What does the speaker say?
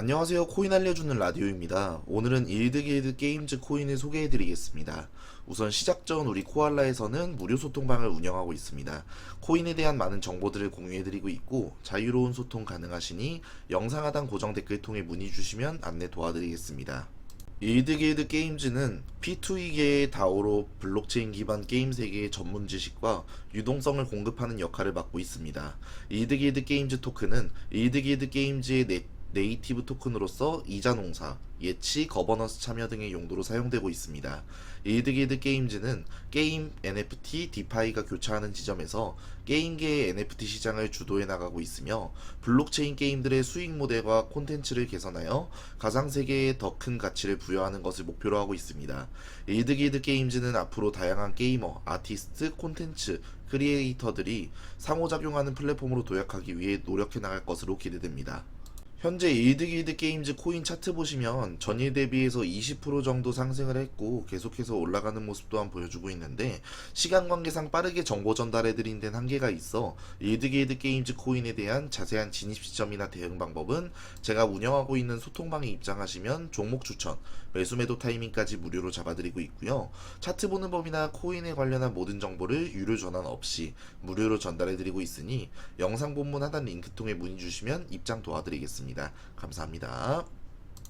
안녕하세요. 코인 알려주는 라디오입니다. 오늘은 일드길드 게임즈 코인을 소개해드리겠습니다. 우선 시작 전 우리 코알라에서는 무료 소통방을 운영하고 있습니다. 코인에 대한 많은 정보들을 공유해드리고 있고 자유로운 소통 가능하시니 영상 하단 고정 댓글 통해 문의 주시면 안내 도와드리겠습니다. 일드길드 게임즈는 P2E계의 다오로 블록체인 기반 게임 세계의 전문 지식과 유동성을 공급하는 역할을 맡고 있습니다. 일드길드 게임즈 토큰은 일드길드 게임즈의 네, 네이티브 토큰으로서 이자 농사, 예치, 거버넌스 참여 등의 용도로 사용되고 있습니다. 일드길드 게임즈는 게임, NFT, 디파이가 교차하는 지점에서 게임계의 NFT 시장을 주도해 나가고 있으며 블록체인 게임들의 수익 모델과 콘텐츠를 개선하여 가상 세계에 더 큰 가치를 부여하는 것을 목표로 하고 있습니다. 일드길드 게임즈는 앞으로 다양한 게이머, 아티스트, 콘텐츠, 크리에이터들이 상호작용하는 플랫폼으로 도약하기 위해 노력해 나갈 것으로 기대됩니다. 현재 일드길드 게임즈 코인 차트 보시면 전일 대비해서 20% 정도 상승을 했고 계속해서 올라가는 모습 또한 보여주고 있는데 시간 관계상 빠르게 정보 전달해 드린 데는 한계가 있어 일드길드 게임즈 코인에 대한 자세한 진입 시점이나 대응 방법은 제가 운영하고 있는 소통방에 입장하시면 종목 추천, 매수 매도 타이밍까지 무료로 잡아드리고 있고요. 차트 보는 법이나 코인에 관련한 모든 정보를 유료 전환 없이 무료로 전달해 드리고 있으니 영상 본문 하단 링크 통해 문의 주시면 입장 도와드리겠 감사합니다.